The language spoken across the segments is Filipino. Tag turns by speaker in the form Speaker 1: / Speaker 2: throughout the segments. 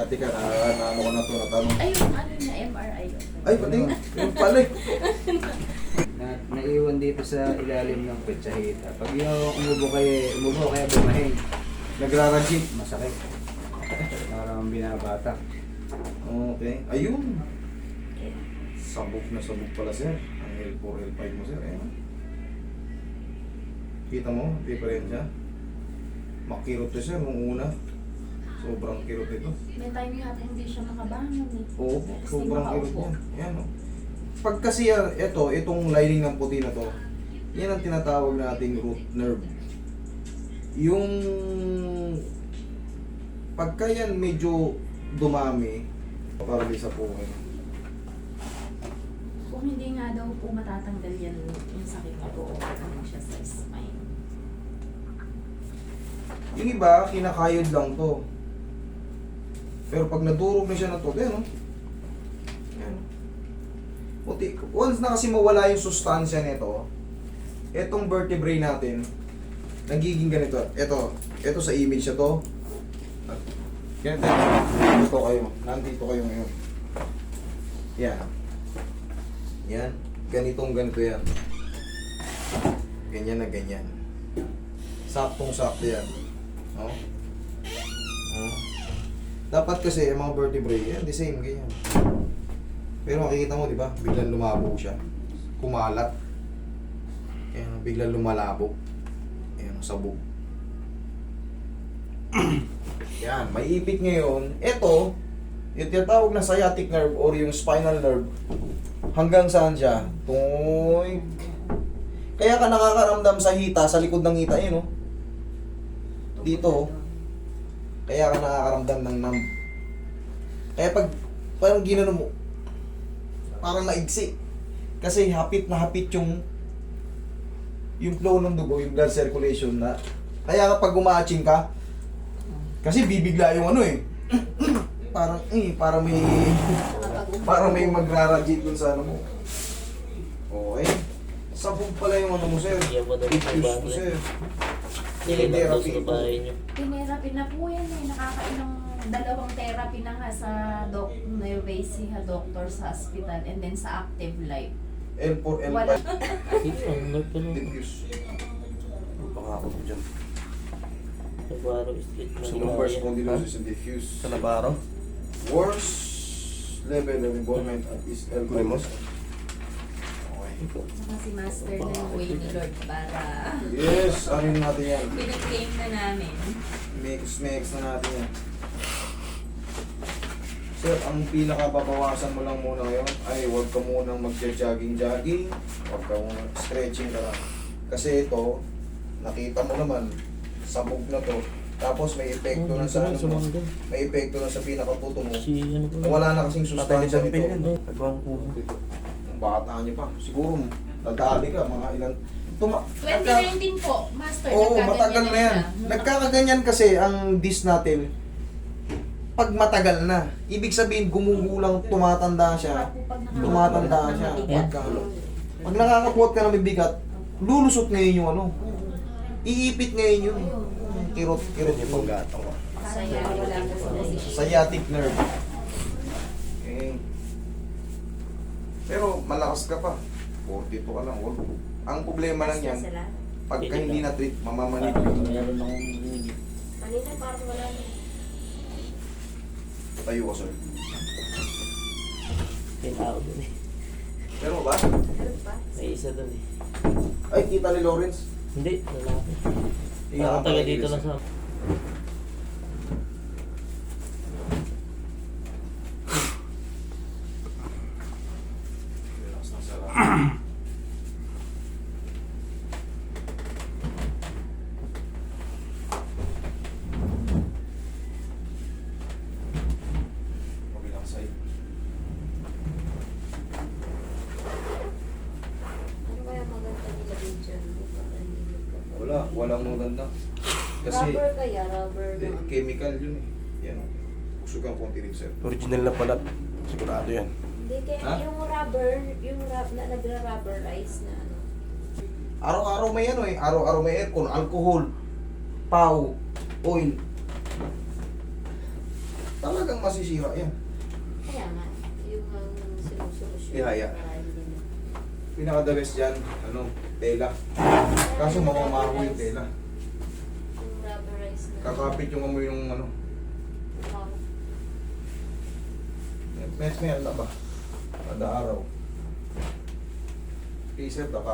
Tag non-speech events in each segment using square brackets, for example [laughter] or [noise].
Speaker 1: Ate ka, na, na ano ko na to, natanong.
Speaker 2: Ay, yung ano na MRI yun.
Speaker 1: Ay, pati, yung pala eh. [laughs]
Speaker 3: na, naiwan dito sa ilalim ng petsahita. Pag yung umubo kayo, umubo kaya bumahin,
Speaker 1: Nagrarajit.
Speaker 3: masakit. [laughs] Parang binabata.
Speaker 1: Okay. Ayun. Sabog na sabog pala sir. Ang L4, L5 mo sir. Ayan. Kita mo, diferensya. Makirot to sir nung una. Sobrang kirot ito.
Speaker 2: May time yata hindi siya makabangon eh.
Speaker 1: Oo,
Speaker 2: Tapos
Speaker 1: sobrang kirot
Speaker 2: makaupo.
Speaker 1: yan. Ayan o. Pag kasi yan, ito, itong lining ng puti na to, yan ang tinatawag nating root nerve. Yung pagka yan medyo dumami, paralisa po kayo.
Speaker 2: Kung hindi nga daw po matatanggal yan yung sakit na po, ano siya sa spine.
Speaker 1: Yung iba, kinakayod lang to. Pero pag nadurog na siya ng to, yan o. Yan. Puti. Once na kasi mawala yung sustansya nito, etong vertebrae natin, nagiging ganito. Ito, ito sa image na to. Ganito. Dito kayo. Nandito kayo ngayon. Yan. Yan. Ganitong ganito yan. Ganyan na ganyan. Saktong sakto yan. Oh. Oh. Dapat kasi ang mga vertebrae, yan, the same, ganyan. Pero makikita mo, di ba? Biglang lumabo siya. Kumalat. Ayan, biglang lumalabo. Ayan, sabog. [clears throat] yan, may ipit ngayon. Ito, yung tinatawag na sciatic nerve or yung spinal nerve, hanggang saan siya? Toy. Kaya ka nakakaramdam sa hita, sa likod ng hita, yun, oh. Dito, oh. Kaya ka nakakaramdam ng numb. Kaya pag parang ginano mo, parang naigsi. Kasi hapit na hapit yung yung flow ng dugo, yung blood circulation na kaya kapag umaaching ka, kasi bibigla yung ano eh. [clears throat] parang eh, parang may [laughs] parang may magrarajit dun sa ano mo. Okay. Sabog pala yung ano mo, sir. Diffuse
Speaker 4: ba?
Speaker 1: mo, sir.
Speaker 4: Na daw
Speaker 1: Therapy
Speaker 4: sa
Speaker 1: ito.
Speaker 4: bahay niyo.
Speaker 2: Tinerapi na po yan eh. Nakakailang dalawang therapy na nga sa doc Nervesi ha doctor sa hospital and then sa active life.
Speaker 1: L4, L5.
Speaker 2: Wala.
Speaker 4: Ito, ang nerve ko nung
Speaker 1: Diffuse. Baka ako mo dyan.
Speaker 4: Navarro Street
Speaker 1: Sa
Speaker 4: Manila.
Speaker 1: lumbar spondylosis and diffuse. Sa Navarro? Worst level of involvement at is L5. Okay.
Speaker 2: Saka si Master na yung way ni Lord para
Speaker 1: Yes, ano natin yan?
Speaker 2: pinag-claim na namin.
Speaker 1: Mix, mix na natin yan. Sir, ang pinakababawasan mo lang muna ngayon ay huwag ka munang mag-jogging-jogging, huwag ka munang stretching ka lang. Kasi ito, nakita mo naman, sabog na to, tapos may epekto na sa ano mo, may epekto na sa pinakaputo mo.
Speaker 4: Si ano?
Speaker 1: Wala na kasing sustansya nito.
Speaker 3: Pagwang po.
Speaker 1: Bata niyo pa, siguro dadali ka, mga ilan. Tuma
Speaker 2: 2019 po, Master.
Speaker 1: Oo,
Speaker 2: nagkaganyan
Speaker 1: matagal na yan. Nagkakaganyan kasi ang dis natin, pag matagal na, ibig sabihin gumugulang, tumatanda siya. Tumatanda siya. Pagka, pag nakakapuot ka na may bigat, lulusot ngayon yung ano. Iipit ngayon yun. Kirot, kirot yung paggatong. Sciatic nerve. Okay. Pero malakas ka pa. 42 ka lang. Wag. Ang problema lang yan, pagka hindi na-treat, mamamanid ka.
Speaker 4: Meron akong
Speaker 2: Kanina parang wala na.
Speaker 1: Tayo ko, sir.
Speaker 4: tinao doon eh.
Speaker 1: Pero ba?
Speaker 2: Meron pa?
Speaker 4: May isa doon eh.
Speaker 1: Ay, kita ni Lawrence.
Speaker 4: Hindi, lalaki.
Speaker 1: Ka
Speaker 4: taga dito lang sa...
Speaker 1: Relax na, sir. Kabilang side.
Speaker 2: Ano kaya maganda nilagay dyan?
Speaker 1: Wala, walang maganda. Kasi,
Speaker 2: rubber kaya, rubber na.
Speaker 1: chemical yun eh. Yan o. Usugang konti rin, sir.
Speaker 5: Original na pala. Sigurado yan.
Speaker 2: Hindi, kaya
Speaker 1: Ha?
Speaker 2: yung rubber, yung rub, na nagra-rubberize na ano.
Speaker 1: Araw-araw may ano eh. Araw-araw may aircon, alcohol, paw, oil. talagang masisira yan.
Speaker 6: Kaya nga, yung ang sinusolusyon.
Speaker 1: Ihaya.
Speaker 6: na-
Speaker 1: Pinaka-the best dyan, ano, tela. Kaso mamamaho yung tela. Kakapit yung amoy yung ano. Mes meron na ba? Kada araw. P-set na ka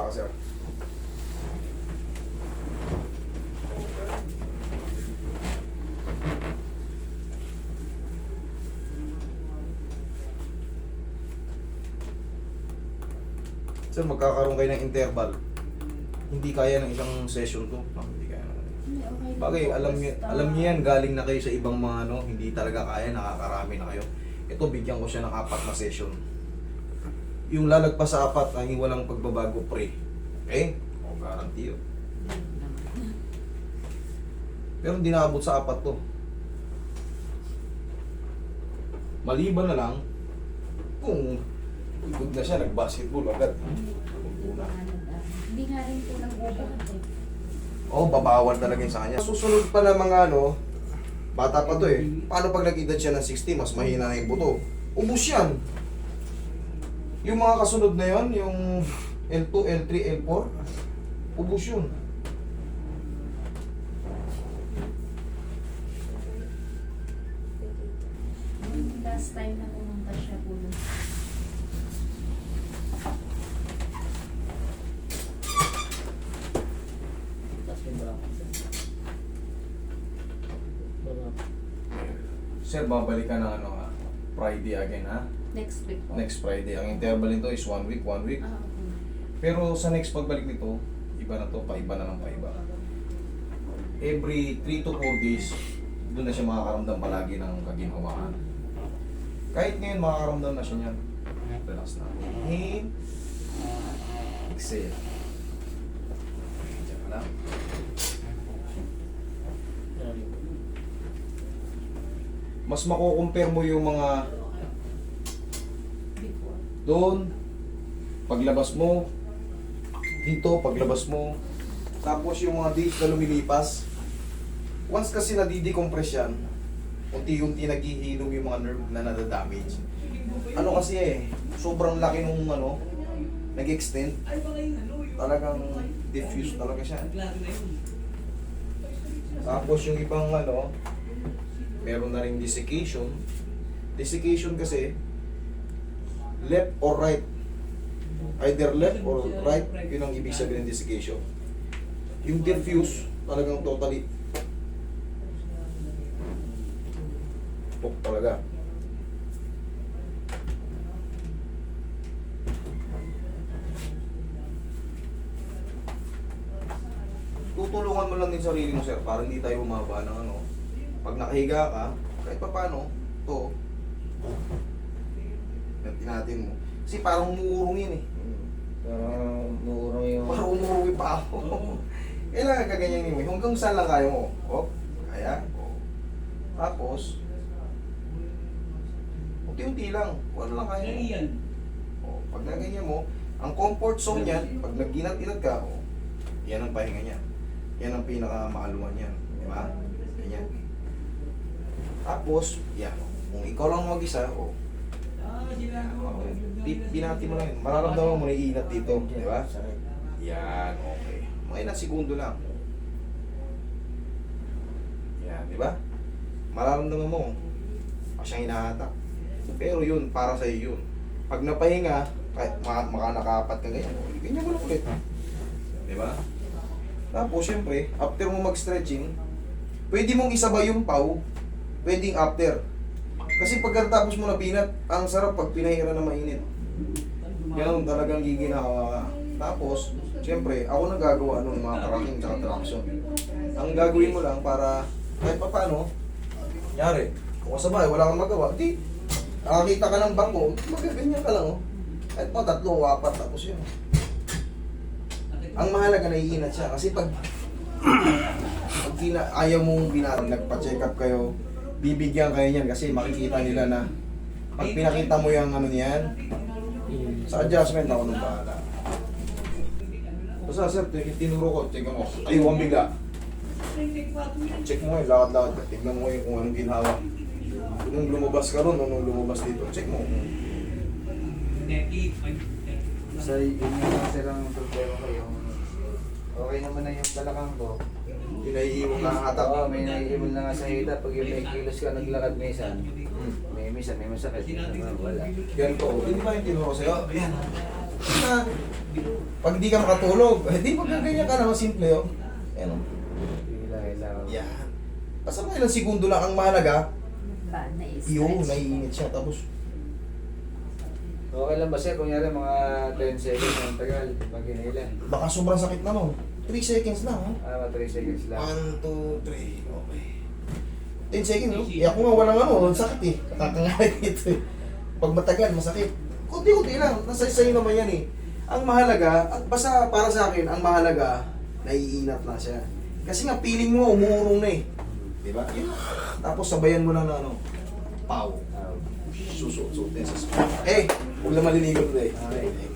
Speaker 1: sir. Magkakaroon kayo ng interval. Hindi kaya ng isang session to. No, hindi kaya ng Bagay, alam niyo, alam niyo yan, galing na kayo sa ibang mga ano, hindi talaga kaya, nakakarami na kayo. Ito, bigyan ko siya ng apat na session. Yung lalagpas sa apat ay walang pagbabago pre. Okay? O, guarantee yun. Pero hindi naabot sa apat to. Maliban na lang, kung good na siya, nag-basketball agad.
Speaker 2: Hindi nga nag- Hindi nga rin po nagbubuhat eh.
Speaker 1: Oo, oh, babawal talaga yun sa kanya. Susunod pa na mga ano, bata pa to eh. Paano pag nag-edad siya ng 60, mas mahina na yung buto? Ubus yan. Yung mga kasunod na yon, yung L2, L3, L4, ubus yun.
Speaker 2: Last time na pumunta siya po dun.
Speaker 4: Tapos yung bracket. Wala.
Speaker 1: Sir, babalik ka ng ano ha? Friday again ha?
Speaker 2: Next week po.
Speaker 1: Next Friday. Ang interval nito is one week, one week.
Speaker 2: Ah, okay.
Speaker 1: Pero sa next pagbalik nito, iba na to, paiba na ng paiba. Every 3 to 4 days, doon na siya makakaramdam palagi ng kaginhawaan. Kahit ngayon makakaramdam na siya niyan. Relax na. Inhale. Exhale. Diyan ka lang.
Speaker 4: Yan.
Speaker 1: Mas mako-compare mo yung mga doon, paglabas mo, dito, paglabas mo, tapos yung mga days na lumilipas, once kasi nadidecompress yan, unti-unti naghihilom yung mga nerve na nadadamage. Ano kasi eh, sobrang laki nung ano, nag-extend, talagang diffuse talaga siya. Tapos yung ibang ano, meron na rin desiccation. Desiccation kasi, left or right. Either left or right, yun ang ibig sabihin ng desiccation. Yung diffuse, talagang totally Pok talaga. Tutulungan mo lang din sarili mo, sir, para hindi tayo bumaba ng ano. Pag nakahiga ka, kahit pa paano, to, ganti natin mo. Kasi parang umuurong yun eh.
Speaker 3: Parang nuurong yung...
Speaker 1: Parang umuwi pa ako. Kailangan ka ganyan yun. Hanggang saan lang kaya mo? O, kaya? O. Tapos, unti-unti lang. Kung ano lang kaya mo. O, pag naganyan mo, ang comfort zone yan, pag nagginat-inat ka, o, yan ang pahinga niya. Yan ang pinakamaaluan niyan. Di ba? Ganyan. Tapos, yan. Kung ikaw lang mag-isa, o, Pi- binati mo lang yun. Mararamdaman mo na iinat dito. Di ba? Yan, okay. Mga ilang segundo lang. Yan, di ba? Mararamdaman mo, pa siyang hinahatak. Pero yun, para sa iyo yun. Pag napahinga, kahit maka, makanakapat ka ganyan, oh, ganyan mo lang ulit. Di ba? Tapos, syempre, after mo mag-stretching, pwede mong isabay yung pau, pwedeng after. Kasi pagkatapos mo na pinat, ang sarap pag pinahira na mainit. Yan talagang giginawa ka. Tapos, siyempre, ako nagagawa nun mga cracking tsaka traction. Ang gagawin mo lang para kahit pa paano, nyari, kung sa wala kang magawa, di, nakakita ka ng bangko, magaganyan ka lang, oh. Kahit pa tatlo o apat, tapos yun. Ang mahalaga naiinat siya, kasi pag, [coughs] pag ayaw mong binarang, nagpa-check up kayo, bibigyan kayo niyan kasi makikita nila na pag pinakita mo yung ano niyan, sa adjustment ako nung bahala. Basta sir, tin- tinuro ko, check mo. Ay, huwag bigla. Check mo ngayon, lakad-lakad ka. Mo ngayon kung anong ginhawa. nung lumabas ka ron, nung lumabas dito, check mo.
Speaker 3: Sa yun yung sir ang problema yung okay naman na yung balakang ko.
Speaker 1: Yung naiiwan ka ng hatak.
Speaker 3: Oo, may naiibon na nga sa hita. Pag yung may kilos ka naglakad minsan, may minsan may masakit. Minsan wala.
Speaker 1: Ganito, hindi ba yung tinuro ko sa'yo? Yan. Na, pag di ka makatulog, eh di magaganyan ka naman simple yun. Yan o. Yan. Basta mga ilang segundo lang ang mahalaga,
Speaker 2: Ba, na-stretch.
Speaker 1: yun, naiinit siya. Tapos,
Speaker 3: Okay lang ba sir? Kunyari mga 10 seconds ang tagal. Pag hinila.
Speaker 1: baka sobrang sakit na no. 3 seconds lang, ha?
Speaker 3: Ah, mga 3 seconds lang.
Speaker 1: 1, 2, 3, okay. 10 seconds, no? Eh, ako nga walang ano, sakit eh. Kakakangalit dito [laughs] eh. Pag matagal, masakit. Kunti-kunti lang, nasa sa'yo naman yan eh. Ang mahalaga, at basta para sa akin, ang mahalaga, naiinat lang siya. Kasi nga, feeling mo, umuurong na eh. Diba? Yun. Tapos sabayan mo lang na ano, pow.
Speaker 3: Ah,
Speaker 1: Susuot-suot din sa spine. Eh, huwag na maliligo today.
Speaker 3: Okay.
Speaker 1: Thank you.